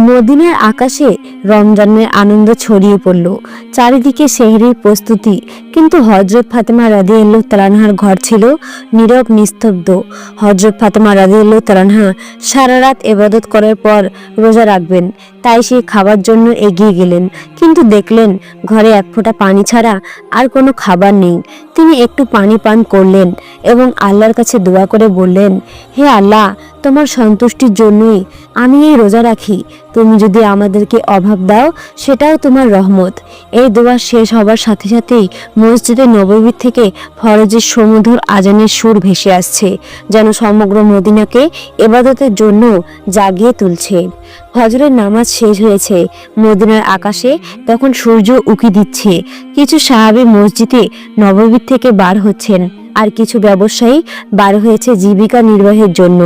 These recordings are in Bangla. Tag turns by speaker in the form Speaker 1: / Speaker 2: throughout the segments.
Speaker 1: মদিনার আকাশে রমজানের আনন্দ ছড়িয়ে পড়ল। চারিদিকে সেহরির প্রস্তুতি। কিন্তু হজরত ফাতেমা রাদি এল্লো তালানহার ঘর ছিল নীরব, নিস্তব্ধ। হজরত ফাতেমা রাদি এল্লো তালানহা সারা রাত এবাদত করার পর রোজা রাখবেন। তাই সে খাবার জন্য এগিয়ে গেলেন। কিন্তু দেখলেন ঘরে এক ফোঁটা পানি ছাড়া আর কোনো খাবার নেই। তিনি একটু পানি পান করলেন এবং আল্লাহর কাছে দোয়া করে বললেন, হে আল্লাহ তোমার সন্তুষ্টির জন্যই আমি এই রোজা রাখি। তুমি যদি আমাদেরকে অভাব দাও, সেটাও তোমার রহমত। এই দোয়া শেষ হবার সাথে সাথেই মসজিদে নববী থেকে ফরজের সমুধর আজানের সুর ভেসে আসছে, যেন সমগ্র মদিনাকে এবাদতের জন্য জাগিয়ে তুলছে। ফজরের নামাজ শেষ হয়েছে, মদিনার আকাশে তখন সূর্য উকি দিচ্ছে। কিছু সাহাবী মসজিদে নববীর থেকে বার হচ্ছেন। আর কিছু ব্যবসায়ী বার হয়েছে জীবিকা নির্বাহের জন্য।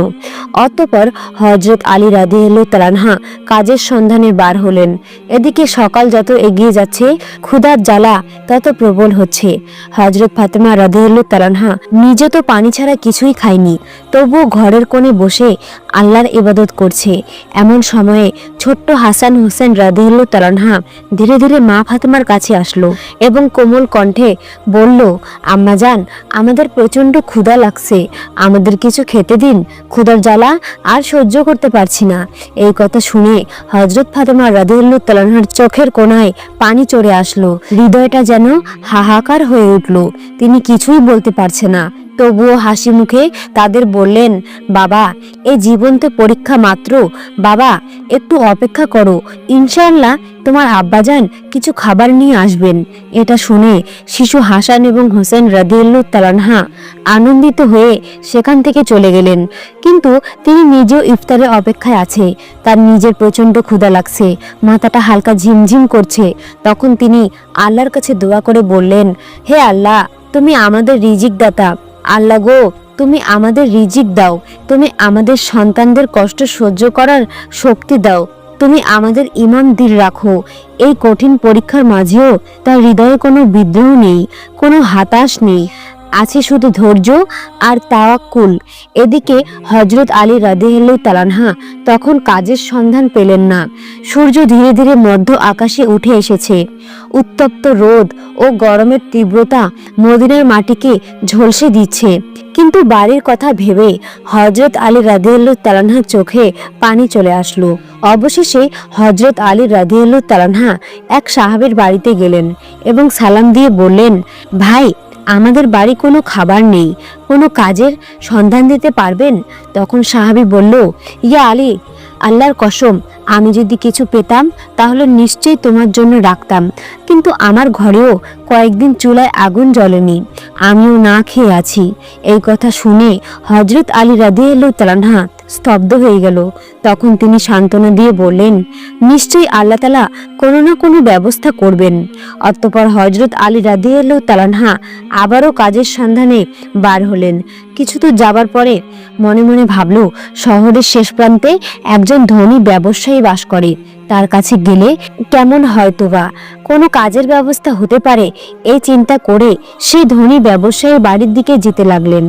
Speaker 1: অতপর হজরত আলী রাদিয়াল্লাহু তালানহা কাজের সন্ধানে বার হলেন। এদিকে সকাল যত এগিয়ে যাচ্ছে, ক্ষুধার জ্বালা তত প্রবল হচ্ছে। হজরত ফাতেমা রাদিয়াল্লাহু তালানহা নিজে তো পানি ছাড়া কিছুই খায়নি, তবুও ঘরের কোণে বসে আল্লাহর ইবাদত করছে। এমন সময়ে ছোট্ট হাসান হোসেন রাদিয়াল্লাহু তালানহা ধীরে ধীরে মা ফাতেমার কাছে আসলো এবং কোমল কণ্ঠে বলল, আম্মা যান আমাদের প্রচণ্ড ক্ষুধা লাগছে। আমাদের কিছু খেতে দিন। ক্ষুধার জ্বালা আর সহ্য করতে পারছি না। এই কথা শুনে হজরত ফাতেমা রাদিউল্লাহ তালানহার চোখের কোনায় পানি চড়ে আসলো। হৃদয়টা যেন হাহাকার হয়ে উঠল। তিনি কিছুই বলতে পারছে না। তবুও হাসি মুখে তাদের বললেন, বাবা এই জীবন তো পরীক্ষা মাত্র। বাবা, একটু অপেক্ষা করো। ইনশাআল্লাহ তোমার আব্বাজান কিছু খাবার নিয়ে আসবেন। এটা শুনে শিশু হাসান এবং হোসেন রাদিউল্লাহ তালানহা আনন্দিত হয়ে সেখান থেকে চলে গেলেন। কিন্তু তিনি নিজেও ইফতারের অপেক্ষায় আছে। তার নিজের প্রচণ্ড ক্ষুধা লাগছে। মাথাটা হালকা ঝিমঝিম করছে। তখন তিনি আল্লাহর কাছে দোয়া করে বললেন, হে আল্লাহ, তুমি আমাদের রিজিক দাতা আল্লাহ গো, তুমি আমাদের রিজিক দাও, তুমি আমাদের সন্তানদের কষ্ট সহ্য করার শক্তি দাও, তুমি আমাদের ইমান দিল রাখো। এই কঠিন পরীক্ষার মাঝেও তার হৃদয়ে কোনো বিদ্রোহ নেই, কোনো হাতাশ নেই। আছে শুধু ধৈর্য আর তাওয়াক্কুল। এদিকে হজরত আলী রাদিয়াল্লাহু তালানহা তখন কাজের সন্ধান পেলেন না। সূর্য ধীরে ধীরে মধ্য আকাশে উঠে এসেছে। উত্তপ্ত রোদ ও গরমের তীব্রতা মদিনার মাটিকে ঝলসে দিচ্ছে। কিন্তু বাড়ির কথা ভেবে হজরত আলী রাদিয়াল্লাহু তালানহার চোখে পানি চলে আসলো। অবশেষে হজরত আলী রাদিয়াল্লাহু তালানহা এক সাহাবের বাড়িতে গেলেন এবং সালাম দিয়ে বললেন, ভাই আমাদের বাড়ি কোনো খাবার নেই, কোনো কাজের সন্ধান দিতে পারবেন? তখন সাহাবি বলল, ইয়া আলী, আল্লাহর কসম, আমি যদি কিছু পেতাম, তাহলে নিশ্চয়ই তোমার জন্য রাখতাম। কিন্তু আমার ঘরেও কয়েকদিন চুলায় আগুন জ্বলেনি, আমিও না খেয়ে আছি। এই কথা শুনে হজরত আলী রাদিয়াল্লাহু তালানহা স্তব্ধ হয়ে গেল। তখন তিনি সান্ত্বনা দিয়ে বললেন, নিশ্চয়ই আল্লাহ তালা কোনো না কোনো ব্যবস্থা করবেন। অতঃপর হজরত আলী রাদিয়াল তালানহা আবারও কাজের সন্ধানে বার হলেন। কিছু দূর যাবার পরে মনে মনে ভাবল, শহরের শেষ প্রান্তে একজন ধনী ব্যবসায়ী বাস করে। তার কাছে গেলে কেমন হয়তোবা। কোনো কাজের ব্যবস্থা হতে পারে এই চিন্তা করে সেই ধনী ব্যবসায়ীর বাড়ির দিকে যেতে লাগলেন।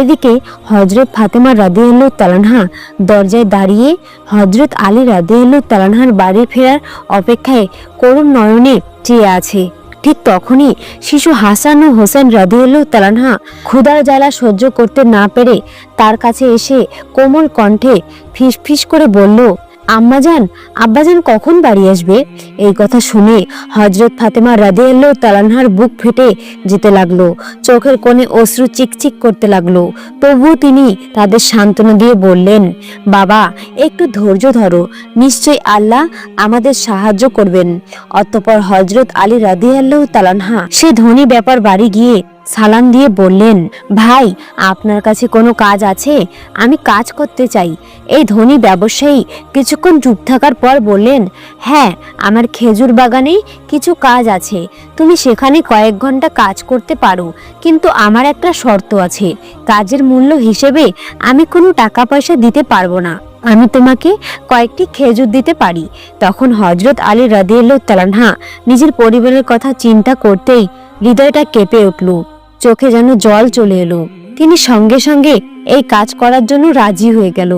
Speaker 1: এদিকে হজরত ফাতেমা রাদিয়াল্লাহু তালানহা দরজায় দাঁড়িয়ে হজরত আলী রাদিয়াল্লাহু তালানহার বাড়ি ফেরার অপেক্ষায় করুণ নয়নে চেয়ে আছে। ঠিক তখনই শিশু হাসান ও হোসেন রাদিউল তালানহা ক্ষুদার জ্বালা সহ্য করতে না পেরে তার কাছে এসে কোমল কণ্ঠে ফিস ফিস করে বলল আম্মাজান, আব্বাজান কখন বাড়ি আসবে? এই কথা শুনে হজরত ফাতেমা রাদিয়াল্লাহ তালানহার বুক ফেটে যেতে লাগল। চোখের কোণে অশ্রু চিকচিক করতে লাগল। তবুও তিনি তাদের সান্ত্বনা দিয়ে বললেন, বাবা, একটু ধৈর্য ধরো। নিশ্চয়ই আল্লাহ আমাদের সাহায্য করবেন। অতঃপর হজরত আলী রাদিয়াল্লাহ তালানহা সে ধনী ব্যাপার বাড়ি গিয়ে সালাম দিয়ে বললেন, ভাই, আপনার কাছে কোনো কাজ আছে? আমি কাজ করতে চাই। এই ধনী ব্যবসায়ী কিছুক্ষণ চুপ থাকার পর বললেন হ্যাঁ আমার খেজুর বাগানে কিছু কাজ আছে। তুমি সেখানে কয়েক ঘণ্টা কাজ করতে পারো, কিন্তু আমার একটা শর্ত আছে। কাজের মূল্য হিসেবে আমি কোনো টাকা পয়সা দিতে পারব না। আমি তোমাকে কয়েকটি খেজুর দিতে পারি। তখন হজরত আলী রাদিয়াল্লাহু তালানহা নিজের পরিবারের কথা চিন্তা করতেই হৃদয়টা কেঁপে উঠল। চোখে যেন জল চলে এলো। তিনি সঙ্গে সঙ্গে এই কাজ করার জন্য রাজি হয়ে গেল।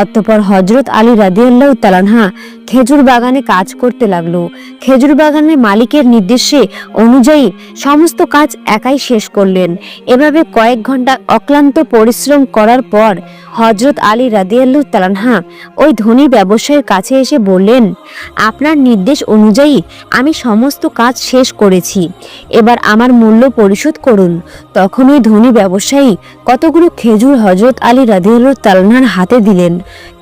Speaker 1: অতঃপর হজরত আলী রাদিয়াল্লাহু তালানহা খেজুর বাগানে কাজ করতে লাগল। খেজুর বাগানের মালিকের নির্দেশে অনুযায়ী সমস্ত কাজ একাই শেষ করলেন। এভাবে কয়েক ঘণ্টা অক্লান্ত পরিশ্রম করার পর হজরত আলী রাদিয়াল্লাহু তালানহা ওই ধনী ব্যবসায়ীর কাছে এসে বললেন, আপনার নির্দেশ অনুযায়ী আমি সমস্ত কাজ শেষ করেছি। এবার আমার মূল্য পরিশোধ করুন। তখন ওই ধনী ব্যবসায়ী কতগুলো খেজুর হজরত আলী রাদিয়াল্লাহু তালানহার হাতে দিলেন।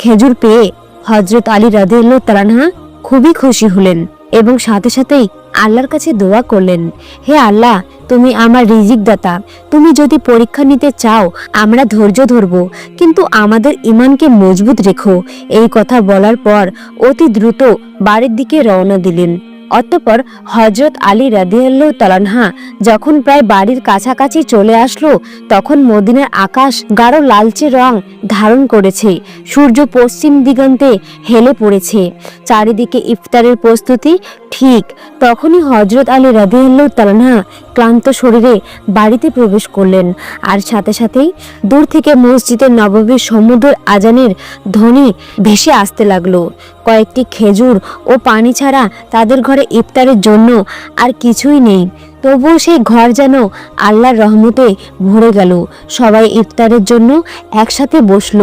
Speaker 1: খেজুর পেয়ে হজরত আলী রাদিয়াল্লাহু তালানহা খুবই খুশি হলেন এবং সাথে সাথেই আল্লাহর কাছে দোয়া করলেন, হে আল্লাহ, তুমি আমার রিজিক দাতা তুমি যদি পরীক্ষা নিতে চাও, আমরা ধৈর্য ধরব, কিন্তু আমাদের ইমানকে মজবুত রেখো। এই কথা বলার পর অতি দ্রুত বাড়ির দিকে রওনা দিলেন। অতঃপর হজরত আলী রাদিয়াল্লাহু তালানহা যখন প্রায় বাড়ির কাছাকাছি চলে আসলো, তখন মদিনার আকাশ গাঢ় লালচে রং ধারণ করেছে। সূর্য পশ্চিম দিগন্তে হেলে পড়েছে। চারিদিকে ইফতারের প্রস্তুতি ঠিক তখনই হজরত আলী রাদিয়াল্লাহু তালানহা ক্লান্ত শরীরে বাড়িতে প্রবেশ করলেন আর সাথে সাথেই দূর থেকে মসজিদের নববীর সমুদ্র আজানের ধ্বনি ভেসে আসতে লাগল। কয়েকটি খেজুর ও পানি ছাড়া তাদের ঘরে ইফতারের জন্য আর কিছুই নেই। তবুও সেই ঘর যেন আল্লাহর রহমতে ভরে গেল। সবাই ইফতারের জন্য একসাথে বসল।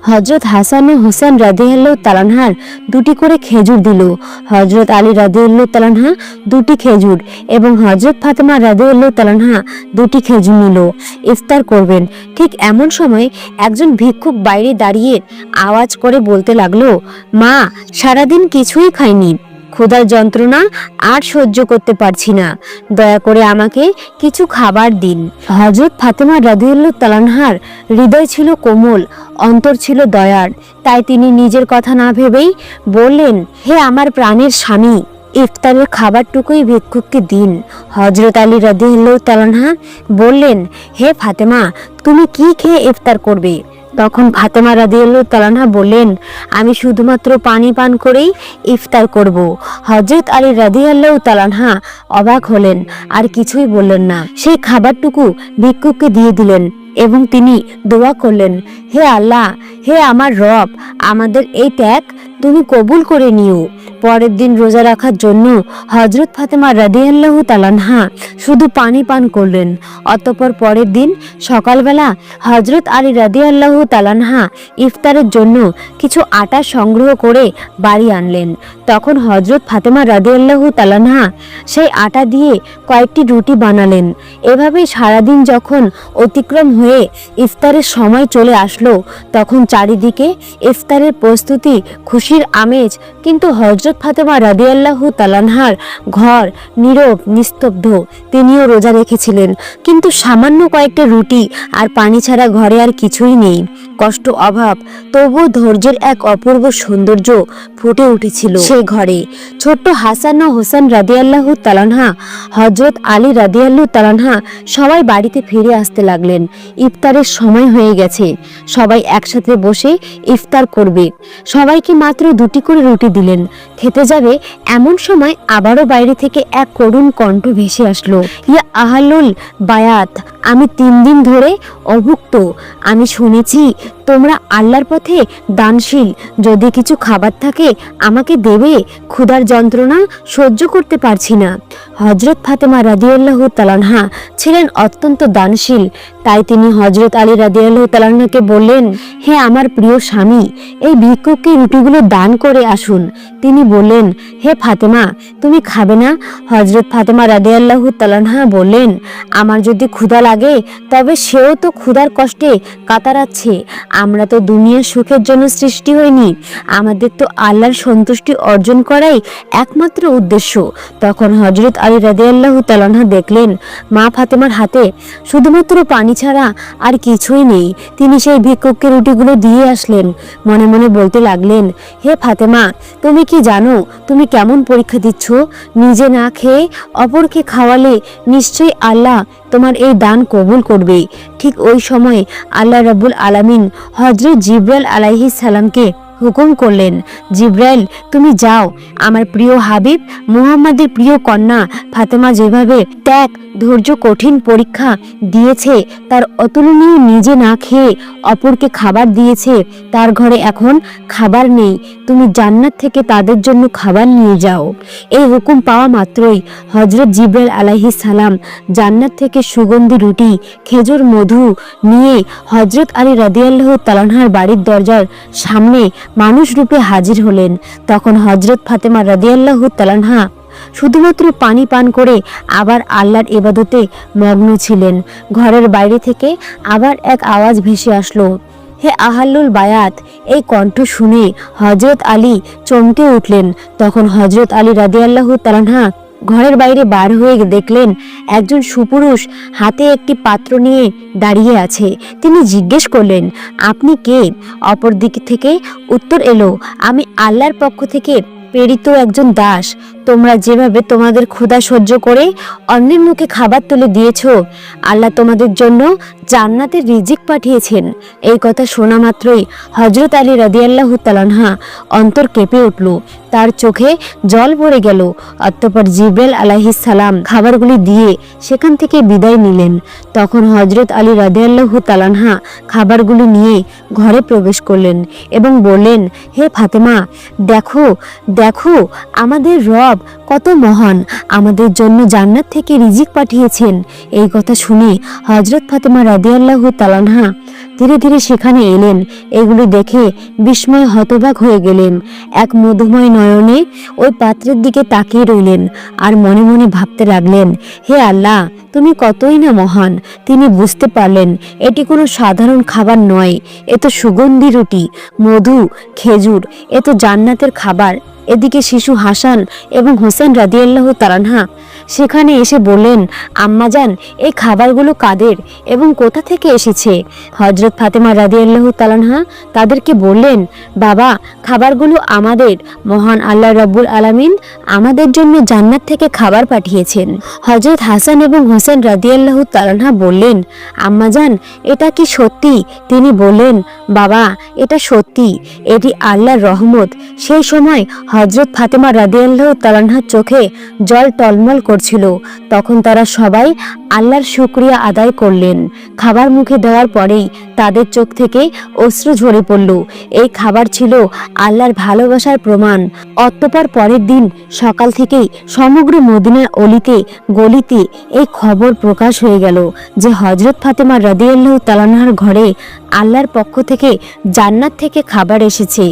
Speaker 1: হজরত হাসান ও হুসেন রাদিয়াল্লাহ তালানহার দুটি করে খেজুর দিল। হজরত আলী রাদিয়াল্লাহ তালানহা দুটি খেজুর এবং হজরত ফাতেমা রাদিয়াল্লাহ তালানহা দুটি খেজুর নিল। ইফতার করবেন। ঠিক এমন সময় একজন ভিক্ষুক বাইরে দাঁড়িয়ে আওয়াজ করে বলতে লাগল, মা, সারাদিন কিছুই খাইনি। ক্ষুধার যন্ত্রণা আর সহ্য করতে পারছি না। দয়া করে আমাকে কিছু খাবার দিন। হজরত ফাতেমা রাদিউল্লাহ তালানহার হৃদয় ছিল কোমল, অন্তর ছিল দয়ার। তাই তিনি নিজের কথা না ভেবেই বললেন, হে আমার প্রাণের স্বামী, ইফতারের খাবারটুকুই ভিক্ষুককে দিন। হজরত আলী রাদিউল্লাহ তালানহা বললেন, হে ফাতেমা, তুমি কি খেয়ে ইফতার করবে? তখন ফাতেমা রাদিউল্লাহ তালানহা বললেন, আমি শুধুমাত্র পানি পান করেই ইফতার করব। হজরত আলী রাদিয়াল্লাহ তালানহা অবাক হলেন, আর কিছুই বললেন না। সেই খাবারটুকু ভিক্ষুককে দিয়ে দিলেন এবং তিনি দোয়া করলেন, হে আল্লাহ, হে আমার রব, আমাদের এই ত্যাগ তুমি কবুল করে নিও। পরের দিন রোজা রাখার জন্য হজরত ফাতেমা রাদিয়াল্লাহু তালানহা শুধু পানি পান করলেন। অতঃপর পরের দিন সকালবেলা হজরত আলী রাদিয়াল্লাহু তালানহা ইফতারের জন্য কিছু আটা সংগ্রহ করে বাড়ি আনলেন। তখন হজরত ফাতেমা রাদিয়াল্লাহু তালানহা সেই আটা দিয়ে কয়েকটি রুটি বানালেন। এভাবেই সারাদিন যখন অতিক্রম হয়ে ইফতারের সময় চলে আসলো, তখন চারিদিকে ইফতারের প্রস্তুতি খুশির আমেজ, কিন্তু হজরত ফাতেমা রাদিয়াল্লাহু তালানহার ঘর নীরব, নিস্তব্ধ। তিনিও রোজা রেখেছিলেন। কিন্তু সামান্য কয়েকটা রুটি আর পানি ছাড়া ঘরে আর কিছুই নেই। কষ্ট, অভাব, তবুও ধৈর্যের এক অপূর্ব সৌন্দর্য ফুটে উঠেছিল সেই ঘরে। ছোট্ট হাসান ও হোসেন রাদিয়াল্লাহু তালানহা হজরত আলী রাদিয়াল্লাহু তালানহা সবাই বাড়িতে ফিরে আসতে লাগলেন। ইফতারের সময় হয়ে গেছে। সবাই একসাথে বসে ইফতার করবে। সবাইকে মাত্র দুটি করে রুটি দিলেন। খেতে যাবে এমন সময় আবারও বাইরে থেকে এক করুণ কণ্ঠ ভেসে আসলো। ইয়া আহালুল বায়াত আমি তিন দিন ধরে অভুক্ত। আমি শুনেছি তোমরা আল্লাহর পথে দানশীল। যদি কিছু খাবার থাকে, আমাকে দেবে। ক্ষুধার যন্ত্রণা সহ্য করতে পারছি না। হজরত ফাতেমা রাদিয়াল্লাহ তালানহা ছিলেন অত্যন্ত দানশীল। তাই তিনি হজরত আলী রাদিয়াল্লাহ তালানহাকে বললেন, হে আমার প্রিয় স্বামী, এই ভিক্ষুককে রুটিগুলো দান করে আসুন। তিনি বললেন, হে ফাতেমা, তুমি খাবে না? হজরত ফাতেমা রাদিয়াল্লাহ তালানহা বললেন, আমার যদি ক্ষুধা লাগে, তবে সেও তো ক্ষুধার কষ্টে কাতারাচ্ছে। আমরা তো দুনিয়ার সুখের জন্য সৃষ্টি হইনি। আমাদের তো আল্লাহর সন্তুষ্টি অর্জন করাই একমাত্র উদ্দেশ্য। তখন হজরত আলী রাদিয়াল্লাহু তালানহা দেখলেন, মা ফাতেমার হাতে শুধুমাত্র পানি ছাড়া আর কিছুই নেই। তিনি সেই ভিক্ষুককে রুটিগুলো দিয়ে আসলেন। মনে মনে বলতে লাগলেন, হে ফাতেমা, তুমি কি জানো, তুমি কেমন পরীক্ষা দিচ্ছ? নিজে না খেয়ে অপরকে খাওয়ালে নিশ্চয়ই আল্লাহ তোমার এই দান কবুল করবে। ঠিক ওই সময় আল্লাহ রাব্বুল আলামিন হজরত জিব্রাল আলাইহিস সালামকে হুকুম করলেন, জিব্রাইল, তুমি যাও। আমার প্রিয় হাবিব, মুহাম্মাদের প্রিয় কন্যা, ফাতেমা যেভাবে ত্যাগ, ধৈর্য, কঠিন পরীক্ষা দিয়েছে, তার অতুলনীয় নিজে না খেয়ে অপরকে খাবার দিয়েছে, তার ঘরে এখন খাবার নেই। তুমি জান্নাত থেকে তাদের জন্য খাবার নিয়ে যাও। এই হুকুম পাওয়া মাত্রই হজরত জিব্রাইল আলাইহিস সালাম জান্নাত থেকে সুগন্ধি, রুটি, খেজুর, মধু নিয়ে হজরত আলী রাদিয়াল্লাহ তালানহার বাড়ির দরজার সামনে মানুষ রূপে হাজির হলেন। তখন হজরত ফাতেমা রাজিয়াল্লাহ তালানহা শুধুমাত্র পানি পান করে আবার আল্লাহর এবাদতে মগ্ন ছিলেন। ঘরের বাইরে থেকে আবার এক আওয়াজ ভেসে আসলো। হে আহাল্লুল বায়াত, এই কণ্ঠ শুনে হজরত আলী চমকে উঠলেন। তখন হজরত আলী রাদিয়াল্লাহু তালানহা ঘরের বাইরে বার হয়ে দেখলেন একজন সুপুরুষ হাতে একটি পাত্র নিয়ে দাঁড়িয়ে আছে। তিনি জিজ্ঞেস করলেন, আপনি কে? অপর দিক থেকে উত্তর এলো, আমি আল্লাহর পক্ষ থেকে প্রেরিত একজন দাস। তোমরা যেভাবে তোমাদের ক্ষুধা সহ্য করে অন্যের মুখে খাবার তুলে দিয়েছ, আল্লাহ তোমাদের জন্য জান্নাতের রিজিক পাঠিয়েছেন। এই কথা শোনা মাত্রই হজরত আলী রাদিয়াল্লাহ তালানহা অন্তর কেঁপে উঠল। তার চোখে জল পড়ে গেল। অতঃপর আলাইহিস সালাম খাবারগুলি দিয়ে সেখান থেকে বিদায় নিলেন। তখন হজরত আলী রাদিয়াল্লাহ তালানহা খাবারগুলি নিয়ে ঘরে প্রবেশ করলেন এবং বললেন, হে ফাতেমা, দেখো দেখো, আমাদের রব কত মহান। আমাদের জন্য জান্নাত থেকে রিজিক পাঠিয়েছেন। এই কথা শুনে হজরত ফাতেমা রাদিয়াল্লাহু তালানহা ধীরে ধীরে সেখানে এলেন। এগুলি দেখে বিস্ময় হতবাক হয়ে গেলেন। এক মধুময় নয়নে ওই পাত্রের দিকে তাকিয়ে রইলেন আর মনে মনে ভাবতে লাগলেন, হে আল্লাহ, তুমি কতই না মহান। তিনি বুঝতে পারলেন, এটি কোনো সাধারণ খাবার নয়। এ তো সুগন্ধি রুটি, মধু, খেজুর, এ তো জান্নাতের খাবার। এদিকে শিশু হাসান এবং হোসেন রাদিয়াল্লাহু তালানহা সেখানে এসে বললেন আম্মাজান এই খাবারগুলো কাদের এবং কোথা থেকে এসেছে? হজরত ফাতেমা রাদিয়াল্লাহু তালানহা তাদেরকে বললেন, বাবা, খাবারগুলো আমাদের, মহান আল্লাহ রব্বুল আলামিন আমাদের জন্য জান্নাত থেকে খাবার পাঠিয়েছেন। হজরত হাসান এবং হোসেন রাদিয়াল্লাহু তালানহা বললেন আম্মাজান এটা কি সত্যি? তিনি বললেন, বাবা, এটা সত্যি, এটি আল্লাহর রহমত। সেই সময় হজরত ফাতেমা রাদিয়াল্লাহ তালানহার চোখে জল টলমল করছিল। তখন তারা সবাই আল্লাহর শুক্রিয়া আদায় করলেন। খাবার মুখে দেওয়ার পরেই তাদের চোখ থেকে অশ্রু ঝরে পড়ল। এই খাবার ছিল আল্লাহর ভালোবাসার প্রমাণ। অতঃপর পরের দিন সকাল থেকেই সমগ্র মদিনার অলিতে, গলিতে এই খবর প্রকাশ হয়ে গেল যে হজরত ফাতেমা রাদিয়াল্লাহ তালানহার ঘরে আল্লাহর পক্ষ থেকে জান্নাত থেকে খাবার এসেছে।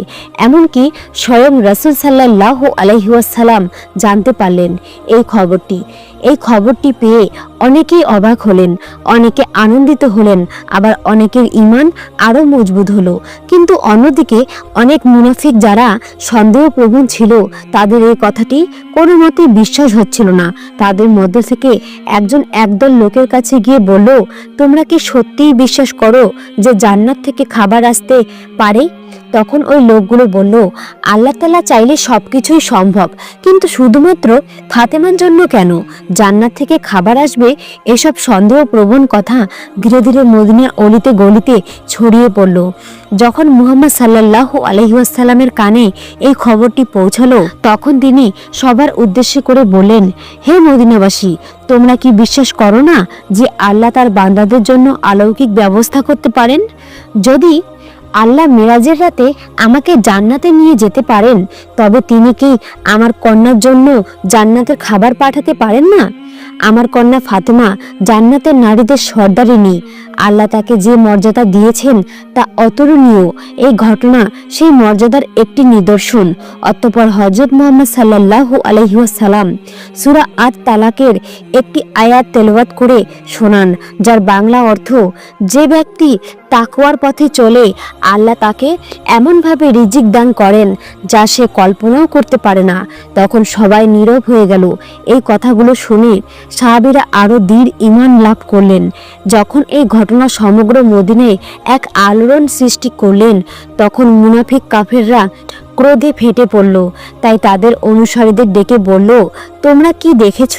Speaker 1: এমনকি স্বয়ং রসুল সাল্লাহ আলহিউসালাম জানতে পারলেন এই খবরটি। এই খবরটি পেয়ে অনেকেই অবাক হলেন, অনেকে আনন্দিত হলেন, আবার অনেকের ইমান আরও মজবুত হলো। কিন্তু অন্যদিকে অনেক মুনাফিক যারা সন্দেহপ্রবণ ছিল, তাদের এই কথাটি কোনো মতেই বিশ্বাস হচ্ছিল না। তাদের মধ্য থেকে একজন একদল লোকের কাছে গিয়ে বলল, তোমরা কি সত্যিই বিশ্বাস করো যে জান্নাত থেকে খাবার আসতে পারে? তখন ওই লোকগুলো বলল, আল্লাহ তালা চাইলে সব কিছুই সম্ভব, কিন্তু শুধুমাত্র ফাতেমার জন্য কেন? জান্নাত থেকে খাবার আসবে এসব সন্দেহপ্রবণ কথা ধীরে ধীরে মদিনার অলিতে গলিতে ছড়িয়ে পড়ল। যখন মুহাম্মদ সাল্লাহ আলহিউসালামের কানে এই খবরটি পৌঁছালো, তখন তিনি সবার উদ্দেশ্যে করে বললেন, হে মদিনাবাসী, তোমরা কি বিশ্বাস করো না যে আল্লাহ তার বান্দাদের জন্য অলৌকিক ব্যবস্থা করতে পারেন? যদি আল্লাহ মিরাজের রাতে আমাকে জান্নাতে নিয়ে যেতে পারেন, তবে তিনি কি আমার কন্যার জন্য জান্নাতের খাবার পাঠাতে পারেন না? আমার কন্যা ফাতেমা জান্নাতের নারীদের সর্দারিনী আল্লাহ তাকে যে মর্যাদা দিয়েছেন তা অতুলনীয়। এই ঘটনা সেই মর্যাদার একটি নিদর্শন। অতঃপর হজরত মোহাম্মদ সাল্লাহ আলহিউসালাম সুরা আত তালাকের একটি আয়াত তেলওয়াত করে শোনান, যার বাংলা অর্থ, যে ব্যক্তি তাকওয়ার পথে চলে, আল্লাহ তাকে এমনভাবে রিজিক দান করেন যা সে কল্পনাও করতে পারে না। তখন সবাই নীরব হয়ে গেল। এই কথাগুলো শুনে সাহাবিরা আরও দৃঢ় ইমান লাভ করলেন। যখন এই ঘটনা সমগ্র মদিনে এক আলোড়ন সৃষ্টি করলেন, তখন মুনাফিক কাফেররা ক্রোধে ফেটে পড়ল। তাই তাদের অনুসারীদের ডেকে বলল, তোমরা কি দেখেছ?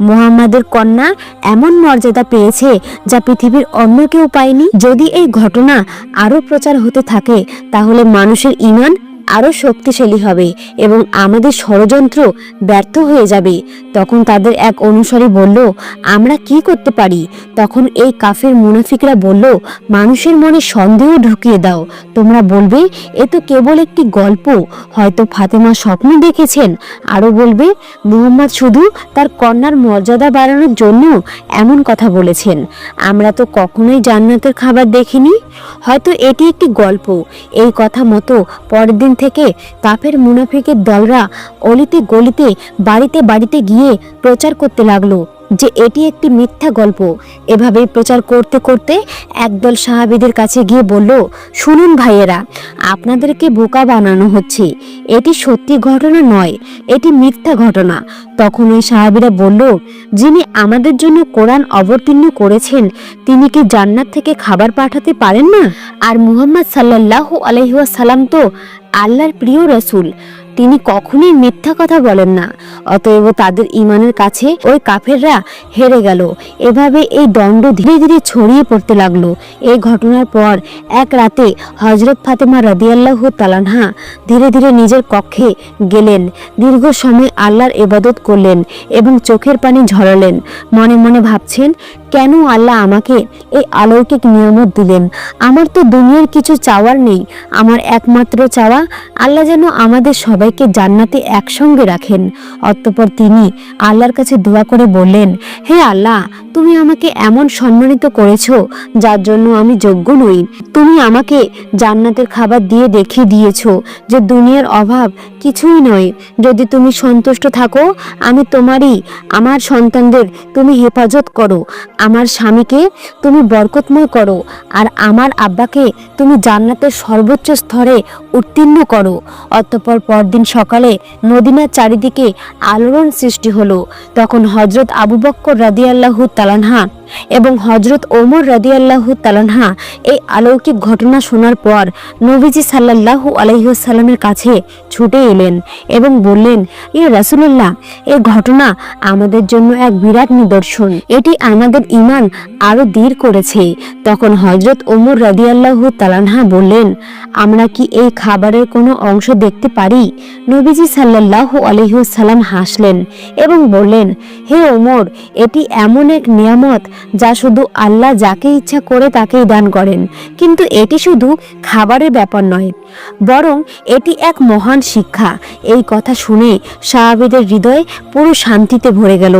Speaker 1: মোহাম্মদের কন্যা এমন মর্যাদা পেয়েছে যা পৃথিবীর অন্য কেউ পায়নি? যদি এই ঘটনা আরও প্রচার হতে থাকে, তাহলে মানুষের ইমান আরও শক্তিশালী হবে এবং আমাদের ষড়যন্ত্র ব্যর্থ হয়ে যাবে। তখন তাদের এক অনুসারী বলল, আমরা কি করতে পারি? তখন এই কাফের মুনাফিকরা বলল, মানুষের মনে সন্দেহ ঢুকিয়ে দাও। তোমরা বলবে, এ তো কেবল একটি গল্প। হয়তো ফাতেমা স্বপ্ন দেখেছেন। আরও বলবে, মুহাম্মদ শুধু তার কন্যার মর্যাদা বাড়ানোর জন্য এমন কথা বলেছেন। আমরা তো কখনোই জান্নাতের খাবার দেখিনি। হয়তো এটি একটি গল্প। এই কথা মতো পরের দিন থেকে কাফের মুনাফিকের দলরা অলিতে গলিতে বাড়িতে বাড়িতে গিয়ে প্রচার করতে লাগল। যে এটি একটি মিথ্যা গল্প। এভাবেই প্রচার করতে করতে একদল সাহাবীদের কাছে গিয়ে বলল, শুনুন ভাইয়েরা, আপনাদেরকে বোকা বানানো হচ্ছে। এটি সত্যি ঘটনা নয়, এটি মিথ্যা ঘটনা। তখন ওই সাহাবীরা বলল, যিনি আমাদের জন্য কোরআন অবতীর্ণ করেছেন, তিনি কি জান্নাত থেকে খাবার পাঠাতে পারেন না? আর মুহাম্মদ সাল্লাল্লাহু আলহিহাসাল্লাম তো আল্লাহর প্রিয় রসুল। তিনি কখনোই মিথ্যা কথা বলেন না। অতএব তাদের ইমানের কাছে ওই কাফেররা হেরে গেল। এভাবে এই দণ্ড ধীরে ধীরে ছড়িয়ে পড়তে লাগল। এই ঘটনার পর এক রাতে হজরত ফাতেমা রাদিয়াল্লাহু তালানহা ধীরে ধীরে নিজের কক্ষে গেলেন। দীর্ঘ সময় আল্লাহর এবাদত করলেন এবং চোখের পানি ঝরালেন। মনে মনে ভাবছেন কেন আল্লাহ আমাকে এই অলৌকিক নিয়ামত দিলেন? আমার তো দুনিয়ার কিছু চাওয়ার নেই। আমার একমাত্র চাওয়া, আল্লাহ যেন আমাদের সবাইকে জান্নাতে একসঙ্গে রাখেন। অতঃপর তিনি আল্লাহর কাছে দোয়া করে বললেন, হে আল্লাহ, তুমি আমাকে এমন সম্মানিত করেছ, যার জন্য আমি যোগ্য নই। তুমি আমাকে জান্নাতের খাবার দিয়ে দেখিয়ে দিয়েছ যে দুনিয়ার অভাব কিছুই নয়। যদি তুমি সন্তুষ্ট থাকো, আমি তোমারই, আমার সন্তানদের তুমি হেফাজত করো। আমার স্বামীকে তুমি বরকতময় করো আর আমার আব্বাকে তুমি জান্নাতের সর্বোচ্চ স্তরে উত্তীর্ণ করো। অতঃপর পরদিন সকালে মদিনার চারিদিকে আলোড়ন সৃষ্টি হলো। তখন হজরত আবু বক্কর রাদিয়াল্লাহু তালানহা এবং হজরত ওমর রাদিয়াল্লাহু তালানহা এই অলৌকিক ঘটনা শোনার পর নবীজি সাল্লাল্লাহু আলহিহসাল্লামের কাছে ছুটে এলেন এবং বললেন ইয়ে রাসুলুল্লাহ, এই ঘটনা আমাদের জন্য এক বিরাট নিদর্শন। এটি আমাদের ইমান আরও দৃঢ় করেছে। তখন হজরত ওমর রাদিয়াল্লাহু তালানহা বললেন, আমরা কি এই খাবারের কোনো অংশ দেখতে পারি? নবীজি সাল্লাল্লাহু আলহিহসাল্লাম হাসলেন এবং বললেন, হে ওমর, এটি এমন এক নিয়ামত যা শুধু আল্লাহ যাকে ইচ্ছা করে তাকেই দান করেন, কিন্তু এটি শুধু খাবারের ব্যাপার নয়, বরং এটি এক মহান শিক্ষা। এই কথা শুনে সাহাবিদের হৃদয় পুরো শান্তিতে ভরে গেল।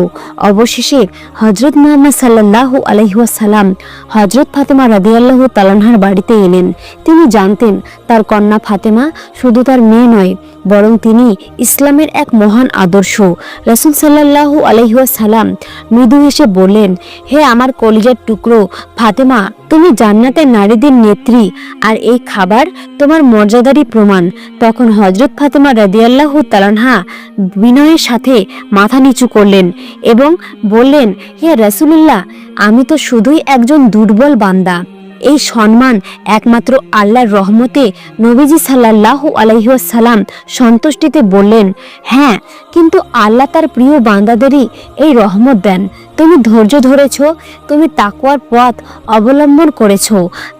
Speaker 1: অবশেষে হজরত মুহাম্মদ সাল্লাল্লাহু আলহিহাসাল্লাম হজরত ফাতেমা রাদিয়াল্লাহু তালানহার বাড়িতে এলেন। তিনি জানতেন, তার কন্যা ফাতেমা শুধু তার মেয়ে নয়, বরং তিনি ইসলামের এক মহান আদর্শ। রসুল সাল্লাল্লাহু আলহিহাসাল্লাম মৃদু হেসে বললেন, হে আমার কলিজার টুকরো, ফাতেমা, তুমি জান্নাতের নারীদের নেত্রী, আর এই খাবার তোমার মর্যাদারই প্রমাণ। তখন হজরত ফাতেমা রাদিয়াল্লাহু তালানহা বিনয়ের সাথে মাথা নিচু করলেন এবং বললেন, হে রাসূলুল্লাহ আমি তো শুধুই একজন দুর্বল বান্দা। এই সম্মান একমাত্র আল্লাহর রহমতে নবীজি সাল্লাল্লাহু আলাইসাল্লাম সন্তুষ্টিতে বললেন হ্যাঁ কিন্তু আল্লাহ তার প্রিয় বান্দাদেরই এই রহমত দেন। তুমি ধৈর্য ধরেছ, তুমি তাকওয়ার পথ অবলম্বন করেছ,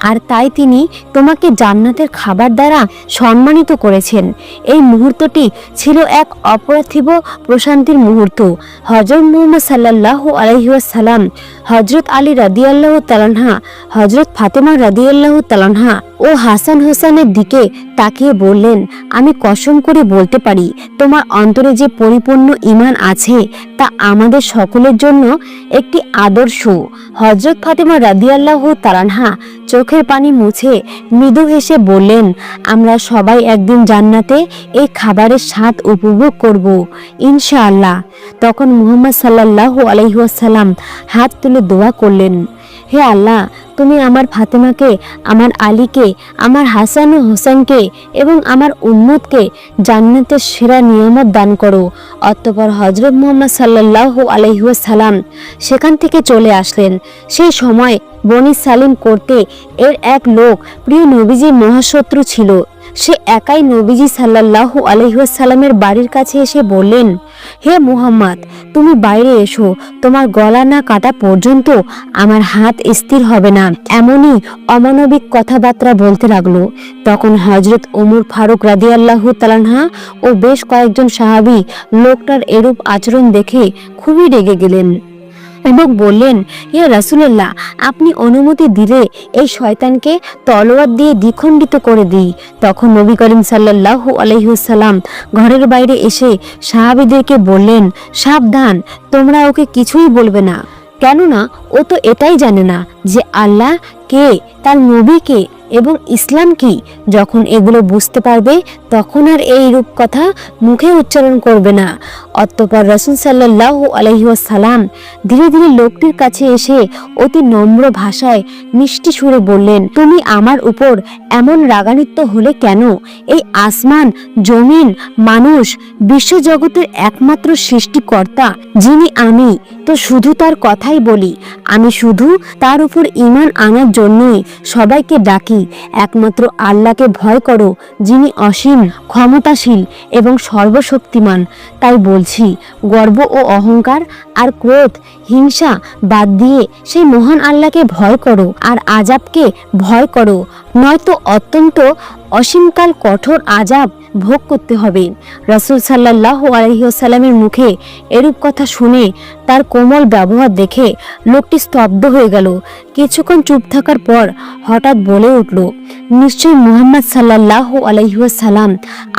Speaker 1: আর তাই তিনি তোমাকে জান্নাতের খাবার দ্বারা সম্মানিত করেছেন। এই মুহূর্তটি ছিল এক অপরাথিব প্রশান্তির মুহূর্ত। হজরত মোহাম্মদ সাল্লাল্লাহু আলহিউসালাম হজরত আলী রাদিয়াল্লাহু তালানহা হজরত ফাতেমা রাদিয়াল্লাহু তালানহা ও হাসান হোসেনের দিকে তাকিয়ে বললেন, আমি কসম করে বলতে পারি, তোমার অন্তরে যে পরিপূর্ণ ইমান আছে, তা আমাদের সকলের জন্য একটি আদর্শ। হজরত ফাতেমা রাদিয়াল্লাহু তারানহা চোখের পানি মুছে মৃদু হেসে বললেন, আমরা সবাই একদিন জান্নাতে এই খাবারের স্বাদ উপভোগ করব, ইনশাআল্লাহ। তখন মুহাম্মদ সাল্লাল্লাহু আলহিহাসাল্লাম হাত তুলে দোয়া করলেন। হে আল্লাহ, তুমি আমার ফাতেমাকে, আমার আলীকে, আমার হাসান ও হোসেনকে এবং আমার উম্মতকে জান্নাতের সেরা নিয়ামত দান করো। অতঃপর হজরত মোহাম্মদ সাল্লাল্লাহু আলহিউসালাম সেখান থেকে চলে আসলেন। সেই সময় বনি সালিম করতে এর এক লোক প্রিয় নবীজির মহাশত্রু ছিল। সে একাই নবীজি সাল্লাল্লাহু আলহিহাসাল্লামের বাড়ির কাছে এসে বললেন, হে মুহাম্মদ, তুমি বাইরে এসো। তোমার গলা না কাটা পর্যন্ত আমার হাত স্থির হবে না। এমনই অমানবিক কথাবার্তা বলতে লাগল। তখন হজরত ওমর ফারুক রাদিয়াল্লাহু তালানহা ও বেশ কয়েকজন সাহাবী লোকটার এরূপ আচরণ দেখে খুবই রেগে গেলেন। এবং বললেন ইয়া রাসুলাল্লাহ, আপনি অনুমতি দিলে এই শয়তানকে তলোয়ার দিয়ে দ্বিখণ্ডিত করে দিই। তখন নবী করিম সাল্লাল্লাহু আলহিহসাল্লাম ঘরের বাইরে এসে সাহাবিদেরকে বললেন, সাবধান, তোমরা ওকে কিছুই বলবে না। কেননা ও তো এটাই জানে না যে আল্লাহ কে, তার নবী কে এবং ইসলাম কি? যখন এগুলো বুঝতে পারবে, তখন আর এই রূপ কথা মুখে উচ্চারণ করবে না। অতঃপর রসুল সাল্লাহ আলহিসাল্লাম ধীরে ধীরে লোকটির কাছে এসে অতি নম্র ভাষায় মিষ্টি সুরে বললেন, তুমি আমার উপর এমন রাগান্বিত হলে কেন? এই আসমান, জমিন, মানুষ বিশ্বজগতের একমাত্র সৃষ্টিকর্তা, যিনি আমি। তো শুধু তার কথাই বলি, আমি শুধু তার উপর ইমান আনার জন্যই সবাইকে ডাকি। একমাত্র আল্লাহকে ভয় করো, যিনি অসীম, ক্ষমতাশীল এবং সর্বশক্তিমান। তাই বলছি, গর্ব ও অহংকার আর ক্রোধ হিংসা বাদ দিয়ে সেই মহান আল্লাহকে ভয় করো আর আজাবকে ভয় করো। নয়তো অত্যন্ত অসীমকাল কঠোর আজাব ভোগ করতে হবে। রসুল সাল্লাহ আলহিসাল্লামের মুখে এরূপ কথা শুনে তার কোমল ব্যবহার দেখে লোকটি স্তব্ধ হয়ে গেল। কিছুক্ষণ চুপ থাকার পর হঠাৎ বলে উঠল নিশ্চয়ই মুহাম্মদ সাল্লাহ আলহিসাল্লাম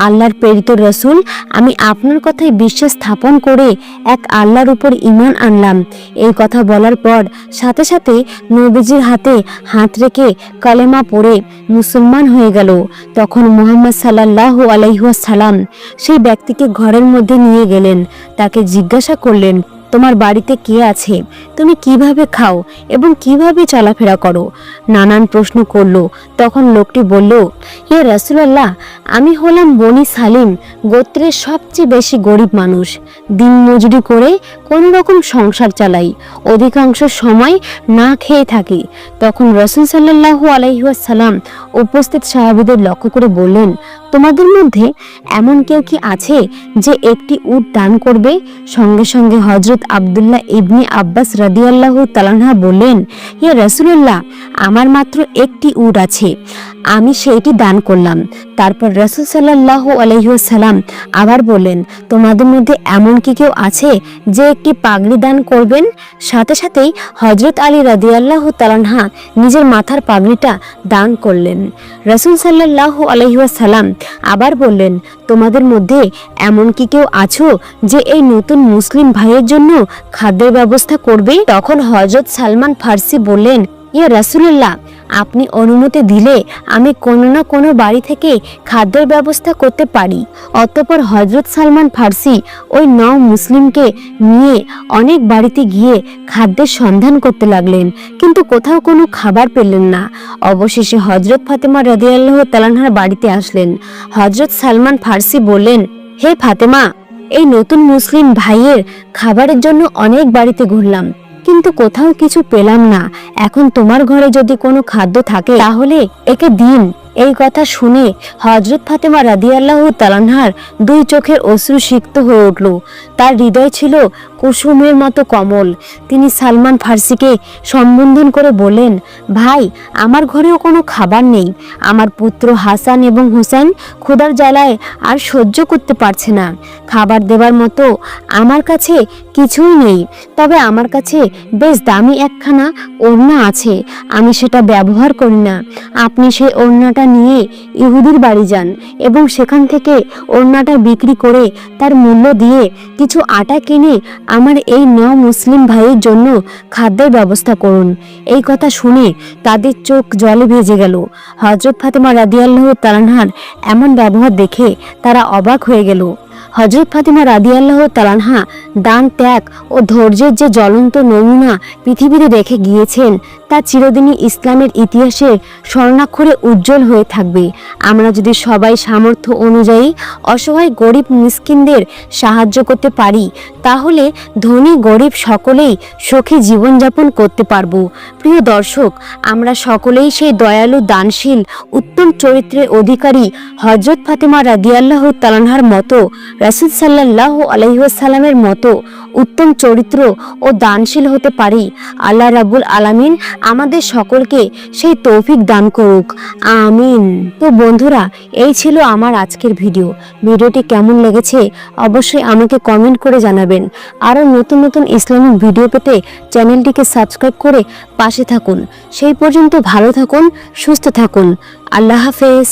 Speaker 1: আল্লাহর প্রেরিত রসুল? আমি আপনার কথায় বিশ্বাস স্থাপন করে এক আল্লাহর উপর ইমান আনলাম। এই কথা বলার পর সাথে সাথে নবীজির হাতে হাত রেখে কালেমা পড়ে মুসলমান হয়ে গেল। তখন মোহাম্মদ সাল্লাহ আলাইহাসাল্লাম সেই ব্যক্তিকে ঘরের মধ্যে নিয়ে গেলেন। তাকে জিজ্ঞাসা করলেন তোমার বাড়িতে কে আছে? তুমি কীভাবে খাও এবং কীভাবে চলাফেরা করো? নানান প্রশ্ন করল। তখন লোকটি বলল, হে রাসুলাল্লাহ, আমি হলাম বনি সালিম, গোত্রের সবচেয়ে বেশি গরিব মানুষ। দিন মজুরি করে কোনো রকম সংসার চালাই, অধিকাংশ সময় না খেয়ে থাকি। তখন রসুল সাল্লাহু আলাইহাসাল্লাম উপস্থিত সাহাবিদের লক্ষ্য করে বললেন তোমাদের মধ্যে এমন কেউ কি আছে যে একটি উট দান করবে? সঙ্গে সঙ্গে হজরত আবদুল্লাহ ইবনি আব্বাস রাদিয়াল্লাহু তালানহা বললেন, হে রসুল্লাহ আমার মাত্র একটি উট আছে। আমি সেইটি দান করলাম। তারপর রসুল সাল্লাহ আলহিসাল্লাম আবার বললেন, তোমাদের মধ্যে এমন কি কেউ আছে যে একটি পাগড়ি দান করবেন? সাথে সাথেই হজরত আলী রাদিয়াল্লাহ তালানহা নিজের মাথার পাগড়িটা দান করলেন। রসুল সাল্লাহ আলহিসাল্লাম আবার বললেন, তোমাদের মধ্যে এমন কি কেউ আছো যে এই নতুন মুসলিম ভাইয়ের জন্য খাদ্যের ব্যবস্থা করবে? তখন হজরত সালমান ফার্সি বললেন, ইয়া রাসুল্লাহ আপনি অনুমতি দিলে আমি কোনো না কোনো বাড়ি থেকে খাদ্যের ব্যবস্থা করতে পারি। অতঃপর হজরত সালমান ফার্সি ওই ন মুসলিমকে নিয়ে অনেক বাড়িতে গিয়ে খাদ্যের সন্ধান করতে লাগলেন, কিন্তু কোথাও কোনো খাবার পেলেন না। অবশেষে হজরত ফাতেমা রদিয়াল্লাহ তালানহার বাড়িতে আসলেন। হজরত সালমান ফার্সি বললেন, হে ফাতেমা, এই নতুন মুসলিম ভাইয়ের খাবারের জন্য অনেক বাড়িতে ঘুরলাম। কিন্তু কোথাও কিছু পেলাম না। এখন তোমার ঘরে যদি কোনো খাদ্য থাকে, তাহলে একে দিন। এই কথা শুনে হজরত ফাতেমা রাদিয়াল্লাহ তালানহার দুই চোখের অশ্রু সিক্ত হয়ে উঠল। তার হৃদয় ছিল কুসুমের মতো কমল। তিনি সালমান ফার্সিকে সম্বোধন করে বললেন, ভাই, আমার ঘরেও কোনো খাবার নেই। আমার পুত্র হাসান এবং হোসেন ক্ষুধার জ্বালায় আর সহ্য করতে পারছে না। খাবার দেবার মতো আমার কাছে কিছুই নেই। তবে আমার কাছে বেশ দামি একখানা ওড়না আছে। আমি সেটা ব্যবহার করি না। আপনি সেই ওড়নাটা নিয়ে ইহুদির বাড়ি যান এবং সেখান থেকে ওড়নাটা বিক্রি করে তার মূল্য দিয়ে কিছু আটা কিনে আমার এই ন মুসলিম ভাইয়ের জন্য খাদ্যের ব্যবস্থা করুন। এই কথা শুনে তাদের চোখ জলে ভেজে গেল। হজরত ফাতেমা রাদিয়াল্লাহ তালানহার এমন ব্যবহার দেখে তারা অবাক হয়ে গেল। হজরত ফাতিমা রাদিয়াল্লাহ তালানহা দান, ত্যাগ ও ধৈর্যের যে জ্বলন্ত নমুনা পৃথিবীতে রেখে গিয়েছেন, তা চিরদিনই ইসলামের ইতিহাসের স্বর্ণাক্ষরে উজ্জ্বল হয়ে থাকবে। আমরা যদি সবাই সামর্থ্য অনুযায়ী অসহায় গরিব মিসকিনদের সাহায্য করতে পারি, তাহলে ধনী গরিব সকলেই সুখী জীবনযাপন করতে পারব। প্রিয় দর্শক, আমরা সকলেই সেই দয়ালু, দানশীল, উত্তম চরিত্রের অধিকারী হজরত ফাতেমা রাদিয়াল্লাহ তালানহার মতো রাসুল সাল্লাহ আলহিহাসাল্লামের মতো উত্তম চরিত্র ও দানশীল হতে পারি। আল্লাহ রাবুল আলামিন আমাদের সকলকে সেই তৌফিক দান করুক। আমিন। তো বন্ধুরা, এই ছিল আমার আজকের ভিডিও। ভিডিওটি কেমন লেগেছে অবশ্যই আমাকে কমেন্ট করে জানাবেন। আরও নতুন নতুন ইসলামিক ভিডিও পেতে চ্যানেলটিকে সাবস্ক্রাইব করে পাশে থাকুন। সেই পর্যন্ত ভালো থাকুন, সুস্থ থাকুন। আল্লাহ হাফেজ।